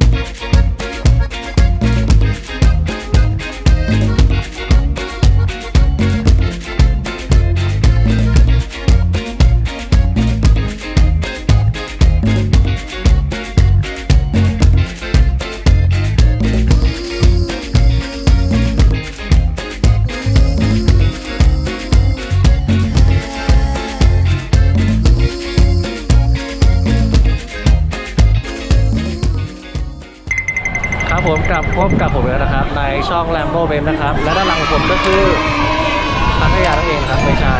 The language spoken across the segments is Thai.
ครั กับพบกับผมแล้วนะครับ ในช่อง Lambo b e n นะครับ และด้านหลังผมก็คือพัทยานั่นเองครับไม่ใช่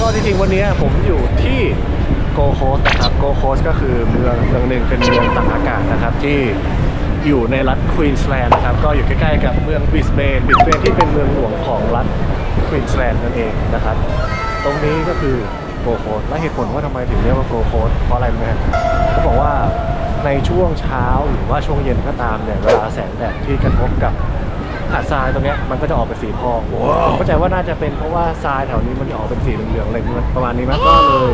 ก็จริงๆวันนี้ผมอยู่ที่โกโคสนะครับโกโคสก็คือเมืองเมืองหนึ่งเป็นเมืองต่างอากาศนะครับที่อยู่ในรัฐควีนสแลนด์นะครับก็อยู่ใกล้ๆกับเมืองบริสเบนบริสเบนที่เป็นเมืองหลวงของรัฐควีนสแลนด์นั่นเองนะครับ ตรงนี้ก็คือโกโคสและเหตุผลว่าทำไมถึงเรียกว่าโกโคสเพราะอะไรรู้ไหมครับเขาบอกว่า ในช่วงเช้าหรือว่าช่วงเย็นก็ตามเนี่ยเวลาแสงแดดที่กระทบกับหาดทรายตรงเนี้ยมันก็จะออกเป็นสีทองผมเข้าใจว่าน่าจะเป็นเพราะว่าทรายแถวนี้มันออกเป็นสีเหลืองๆอะไรประมาณนี้มั้งก็เลย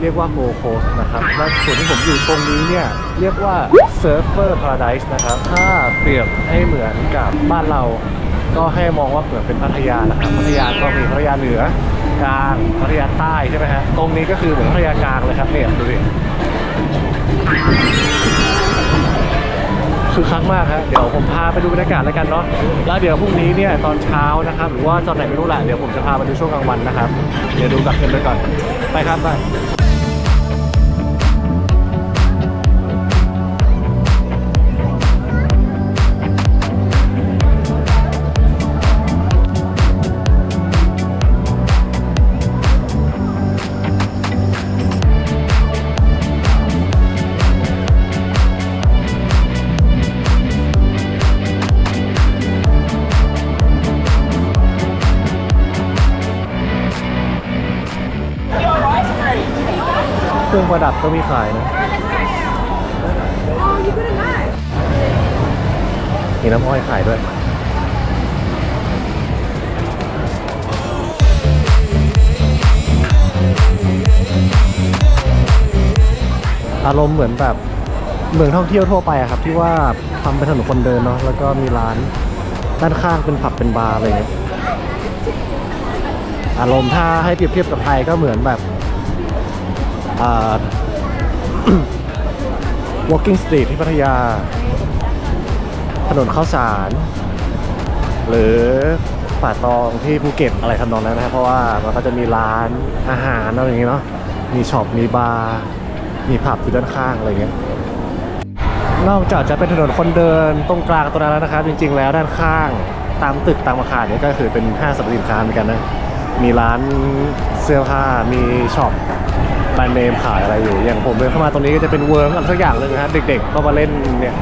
เรียกว่าโกโคสนะครับและส่วนที่ผมอยู่ตรงนี้เนี่ยเรียกว่าเซิร์ฟเวอร์พาราไดส์นะครับ ถ้าเปรียบให้เหมือนกับบ้านเรา ก็ให้มองว่าเหมือนเป็นพัทยานะครับพัทยาก็มีพัทยาเหนือกลางพัทยาใต้ใช่ไหมฮะตรงนี้ก็คือเหมือนพัทยากลางเลยครับเนี่ยดูดิ คือคักมากครับเดี๋ยวผมพาไปดูบรรยากาศแล้วกันเนาะแล้วเดี๋ยวพรุ่งนี้เนี่ยตอนเช้านะครับหรือว่าตอนไหนไม่รู้แหละเดี๋ยวผมจะพาไปดูช่วงกลางวันนะครับเดี๋ยวดูกับกันไปก่อนไปครับไป งประดับก็มีขายนะ มีน้ำอ้อยขายด้วยอารมณ์เหมือนแบบเมืองท่องเที่ยวทั่วไปอะครับ ที่ว่าทำเป็นถนนคนเดินเนาะแล้วก็มีร้านด้านข้างเป็นผับเป็นบาร์อะไรอย่างเงี้ยอารมณ์ถ้าให้เปรียบเทียบกับไทยก็เหมือนแบบ walking street ที่พัทยา ถนนข้าวสาร หรือป่าตองที่ภูเก็ตอะไรทำนองนั้นนะครับเพราะว่ามันก็จะมีร้านอาหารอะไรอย่างเงี้ยเนาะมีช็อปมีบาร์มีผับอยู่ด้านข้างอะไรเงี้ยนอกจากจะเป็นถนนคนเดินตรงกลางตรงนั้นแล้วนะครับ จริง ๆ แล้วด้านข้างตามตึกตามอาคารเนี่ยก็คือเป็นห้างสรรพสินค้าเหมือนกันนะ มีร้านเสื้อผ้ามีช็อปแบรนด์เนมขายอะไรอยู่ อย่างผมเดินเข้ามาตรงนี้ก็จะเป็นเวิร์กอะไรสักอย่างหนึ่งนะฮะเด็กๆก็มาเล่นเนี่ย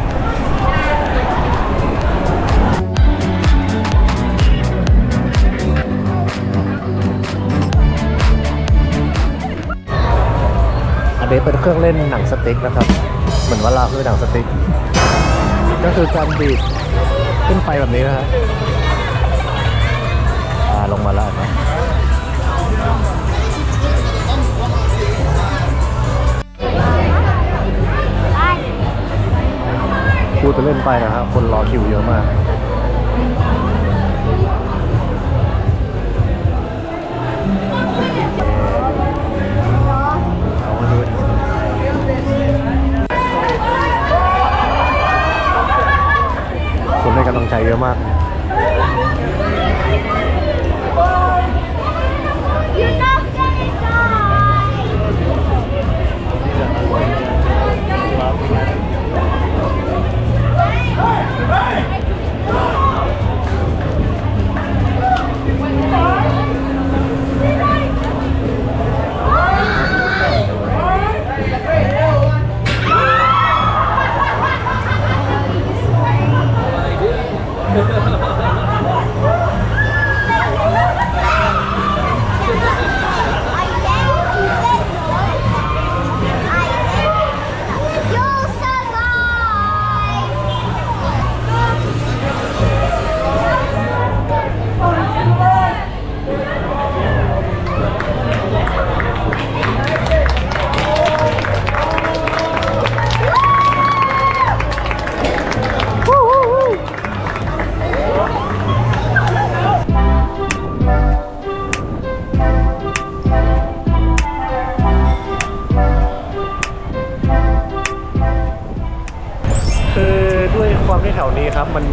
อันนี้เป็นเครื่องเล่นหนังสติ๊กนะครับ เหมือนว่าเราคือหนังสติ๊ก ก็คือการบีบขึ้นไปแบบนี้นะฮะอ่าลงมาแล้วนะพูดไปเล่นไปนะครับ คนรอคิวเยอะมาก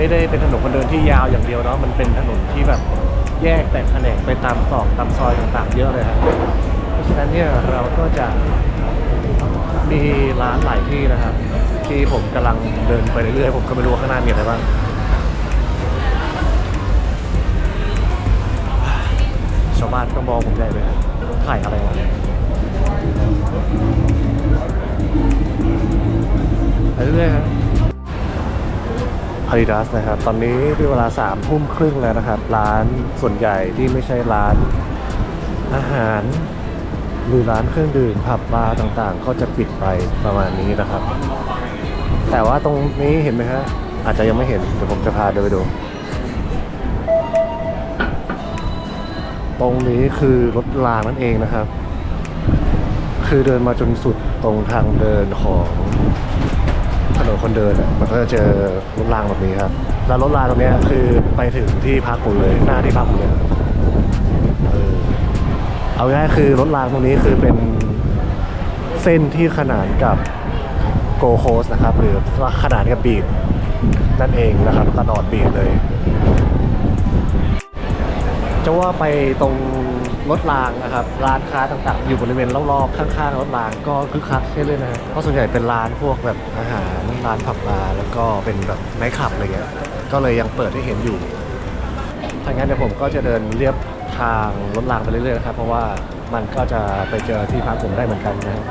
ไม่ได้เป็นถนนคนเดินที่ยาวอย่างเดียวเนาะมันเป็นถนนที่แบบแยกแตกแขนงไปตามตอกตามซอยต่างๆ เยอะเลยครับเพราะฉะนั้นเนี่ยเราก็จะมีร้านหลายที่นะครับ ที่ผมกำลังเดินไปเรื่อยๆผมก็ไม่รู้ข้างหน้ามีอะไรบ้างชาวบ้านก็มองผมใหญ่เลยครับถ่ายอะไรวะไปเรื่อยๆครับ Adidas นะครับ ตอนนี้เป็นเวลาสามทุ่มครึ่งแล้วนะครับ ร้านส่วนใหญ่ที่ไม่ใช่ร้านอาหาร หรือร้านเครื่องดื่มผับบาร์ต่างๆ ก็จะปิดไปประมาณนี้นะครับ แต่ว่าตรงนี้เห็นไหมฮะ อาจจะยังไม่เห็น เดี๋ยวผมจะพาเดินไปดู ตรงนี้คือรถรางนั่นเองนะครับ คือเดินมาจนสุดตรงทางเดินของ ถนนคนเดินมันก็จะเจอรถรางแบบนี้ครับ แล้วรถรางตรงนี้คือไปถึงที่พักผมเลย หน้าที่พักผมเลยเอาง่ายคือรถรางตรงนี้คือเป็นเส้นที่ขนานกับโกโคสนะครับ หรือขนานกับบีดนั่นเองนะครับตลอดบีดเลย จะว่าไปตรง รถรางนะครับร้านค้าต่างๆ อยู่บริเวณรอบๆข้างๆรถรางก็คึกคักใช่เลยนะเพราะส่วนใหญ่เป็นร้านพวกแบบอาหารร้านผับบาร์แล้วก็เป็นแบบไนท์คลับอะไรเงี้ยก็เลยยังเปิดให้เห็นอยู่ถ้างั้นเดี๋ยวผมก็จะเดินเรียบทางรถรางไปเรื่อยๆนะครับเพราะว่ามันก็จะไปเจอที่พักผมได้เหมือนกันนะครับ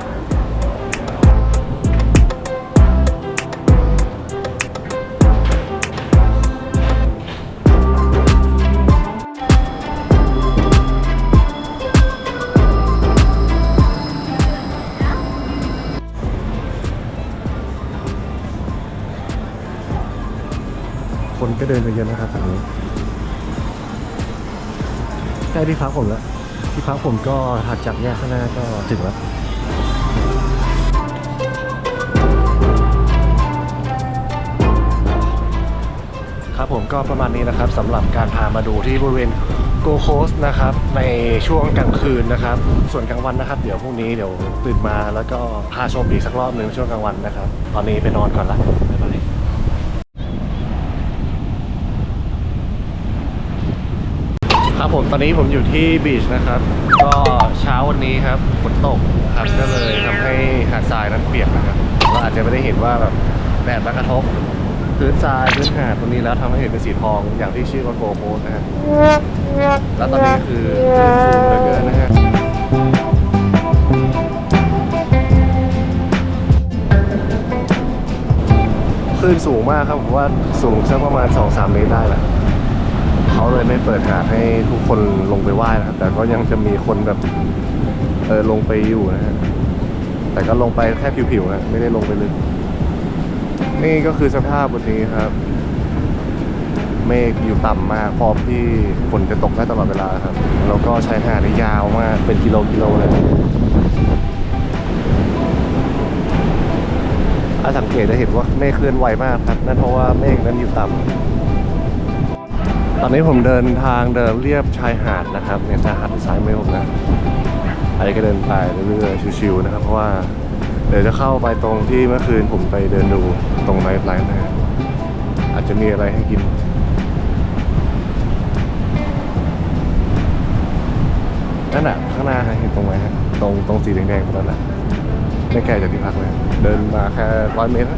คนก็เดินไปเยอะนะครับฝั่งนี้ใกล้ที่พักผมแล้วที่พักผมก็ถัดจากแยกข้างหน้าก็ถึงแล้วครับผมก็ประมาณนี้นะครับสำหรับการพามาดูที่บริเวณโกโคสนะครับในช่วงกลางคืนนะครับ ส่วนกลางวันนะครับ เดี๋ยวพรุ่งนี้เดี๋ยวตื่นมาแล้วก็พาชมอีกสักรอบหนึ่งช่วงกลางวันนะครับ ตอนนี้ไปนอนก่อนละบ๊ายบาย ครับผมตอนนี้ผมอยู่ที่บีชนะครับ ก็เช้าวันนี้ครับฝนตกครับก็เลยทำให้หาดทรายนั้นเปียกนะครับเราอาจจะไม่ได้เห็นว่าแบบแดดมากระทบพื้นทรายพื้นหาดตรงนี้แล้วทำให้เห็นเป็นสีทองอย่างที่ชื่อว่าโกโพสนะฮะแล้วตอนนี้คือคลื่นสูงเหลือเกินนะฮะคลื่นสูงมากครับผมว่าสูงสักประมาณ 2-3 เมตรได้แหละ เขาเลยไม่เปิดหาดให้ทุกคนลงไปว่ายนะครับ แต่ก็ยังจะมีคนแบบเออลงไปอยู่นะฮะแต่ก็ลงไปแค่ผิวๆนะไม่ได้ลงไปลึก นี่ก็คือสภาพวันนี้ครับ เมฆอยู่ต่ำมากพร้อมที่ฝนจะตกได้ตลอดเวลาครับ แล้วก็ชายหาดนี่ยาวมากเป็นกิโลกิโลเลยถ้าสังเกตจะเห็นว่าเมฆเคลื่อนไหวมากครับนั่นเพราะว่าเมฆนั้นอยู่ต่ำ ตอนนี้ผมเดินทางเดินเรียบชายหาดนะครับในชายหาดซ้ายมือผมนะอันนี้ก็เดินไปเรื่อยๆชิวๆนะครับเพราะว่าเดี๋ยวจะเข้าไปตรงที่เมื่อคืนผมไปเดินดูตรงไนท์ไลฟ์นะฮะอาจจะมีอะไรให้กินนั่นน่ะข้างหน้าเห็นตรงไหมฮะตรงตรงสีแดงๆตรงนั้นน่ะไม่ไกลจากที่พักเลย เดินมาแค่ร้อยเมตร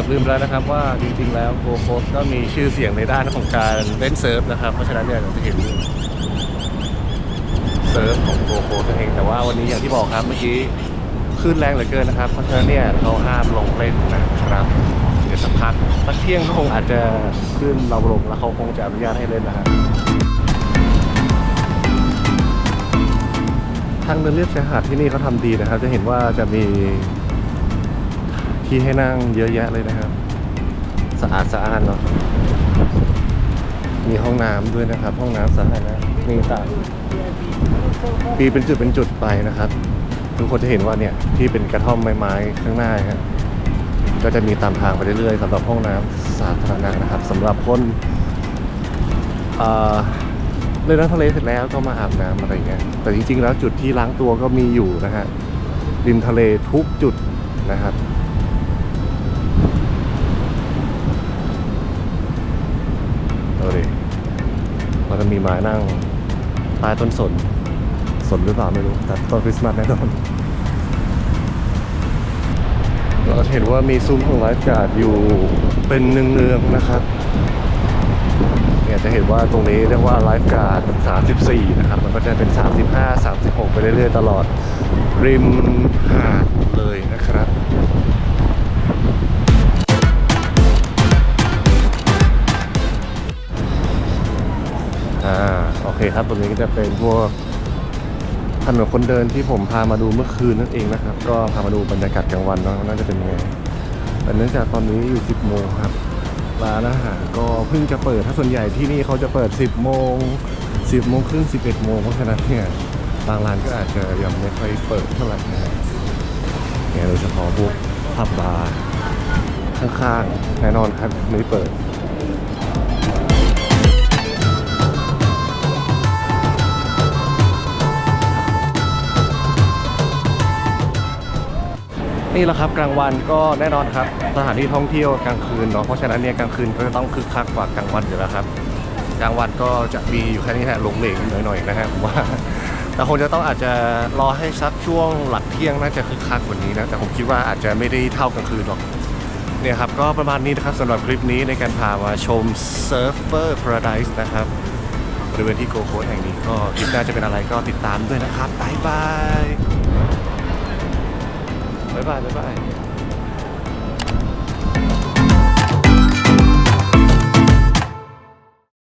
อบลืมแล้วนะครับว่าจริงๆ แล้วโกโคสก็มีชื่อเสียงในด้านของการเล่นเซิร์ฟนะครับเพราะฉะนั้นเนี่ยเราจะเห็นเซิร์ฟของโกโคสเองแต่ว่าวันนี้อย่างที่บอกครับเมื่อกี้คลื่นแรงเหลือเกินนะครับ เพราะฉะนั้นเนี่ยเขาห้ามลงเล่นนะครับเดี๋ยวสักพักสักเที่ยงก็คงอาจจะขึ้นเราลงแล้วเขาคงจะอนุญาตให้เล่นนะครับทางเดินเรียบชายหาดที่นี่เขาทำดีนะครับ จะเห็นว่าจะมี ที่ให้นั่งเยอะแยะเลยนะครับ สะอาดสะอาดเนาะมีห้องน้ำด้วยนะครับ ห้องน้ำสาธารณะมีต่างปีเป็นจุดเป็นจุดไปนะครับ ทุกคนจะเห็นว่าเนี่ยที่เป็นกระท่อมไม้ๆข้างหน้าครับก็จะมีตามทางไปเรื่อยๆสำหรับห้องน้ำสาธารณะนะครับสำหรับคนเอ่อเลยน้ำทะเลเสร็จแล้วก็มาอาบน้ำอะไรเงี้ยแต่จริงๆแล้วจุดที่ล้างตัวก็มีอยู่นะฮะริมทะเลทุกจุดนะครับ เอาดิเราจะมีไม้นั่งใต้ต้นสน สนหรือเปล่าไม่รู้ แต่ต้นคริสต์มาสแน่นอน เราจะเห็นว่ามีซุ้มของไลฟ์การ์ดอยู่เป็นเนืองๆนะครับ เนี่ยจะเห็นว่าตรงนี้เรียกว่าไลฟ์การ์ด34 นะครับ มันก็จะเป็น 35 36 ไปเรื่อยๆ ตลอด ริมหาดเลยนะครับ อ่าโอเคครับตรงนี้ก็จะเป็นพวกถนนคนเดินที่ผมพามาดูเมื่อคืนนั่นเองนะครับ ก็พามาดูบรรยากาศกลางวันเนาะน่าจะเป็นยังไงแต่เนื่องจากตอนนี้อยู่ 10 โมงครับร้านอาหารก็เพิ่งจะเปิดถ้าส่วนใหญ่ที่นี่เขาจะเปิด 10 โมง 10 โมงครึ่ง 11 โมงเพราะฉะนั้นเนี่ยบางร้านก็อาจจะยังไม่ค่อยเปิดเท่าไหร่นะฮะเนี่ยโดยเฉพาะพวกผับบาร์ข้างๆแน่นอนครับไม่เปิด นี่แหละครับกลางวันก็แน่นอนครับสถานที่ท่องเที่ยวกลางคืนเนาะเพราะฉะนั้นเนี่ยกลางคืนก็จะต้องคึกคักกว่ากลางวันอยู่แล้วครับกลางวันก็จะมีอยู่แค่นี้แหละหลงเหลงหน่อยๆนะฮะผมว่าแต่คงจะต้องอาจจะรอให้สักช่วงหลักเที่ยงน่าจะคึกคักกว่านี้นะแต่ผมคิดว่าอาจจะไม่ได้เท่ากลางคืนหรอกเนี่ยครับก็ประมาณนี้นะครับสำหรับคลิปนี้ในการพามาชม Surfer Paradise นะครับบริเวณที่โกโคสแห่งนี้ก็คลิปหน้าจะเป็นอะไรก็ติดตามด้วยนะครับบ๊ายบาย 拜拜拜拜。